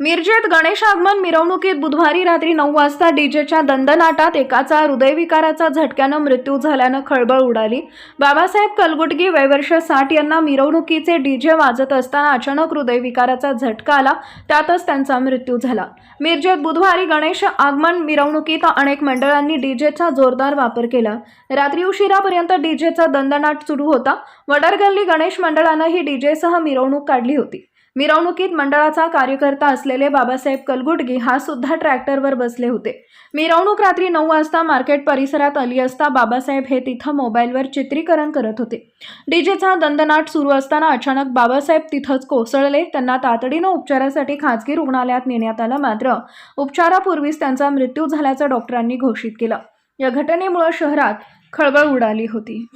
मिरजेत गणेश आगमन मिरवणुकीत बुधवारी रात्री नऊ वाजता डीजेच्या दंदनाटात एकाचा हृदयविकाराचा झटक्यानं मृत्यू झाल्यानं खळबळ उडाली. बाबासाहेब कलगुटगी वयवर्ष साठ यांना मिरवणुकीचे डीजे वाजत असताना अचानक हृदयविकाराचा झटका आला त्यातच त्यांचा मृत्यू झाला. मिरजेत बुधवारी गणेश आगमन मिरवणुकीत अनेक मंडळांनी डीजेचा जोरदार वापर केला. रात्री उशिरापर्यंत डीजेचा दंदनाट सुरू होता. वडरगल्ली गणेश मंडळानं ही डीजेसह मिरवणूक काढली होती. मिरवणुकीत मंडळाचा कार्यकर्ता असलेले बाबासाहेब कलगुटगी हा सुद्धा ट्रॅक्टरवर बसले होते. मिरवणूक रात्री नऊ वाजता मार्केट परिसरात आली असता बाबासाहेब हे तिथं मोबाईलवर चित्रीकरण करत होते. डीजेचा दंदनाट सुरू असताना अचानक बाबासाहेब तिथंच कोसळले. त्यांना तातडीनं उपचारासाठी खाजगी रुग्णालयात नेण्यात आलं. मात्र उपचारापूर्वीच त्यांचा मृत्यू झाल्याचं डॉक्टरांनी घोषित केलं. या घटनेमुळे शहरात खळबळ उडाली होती.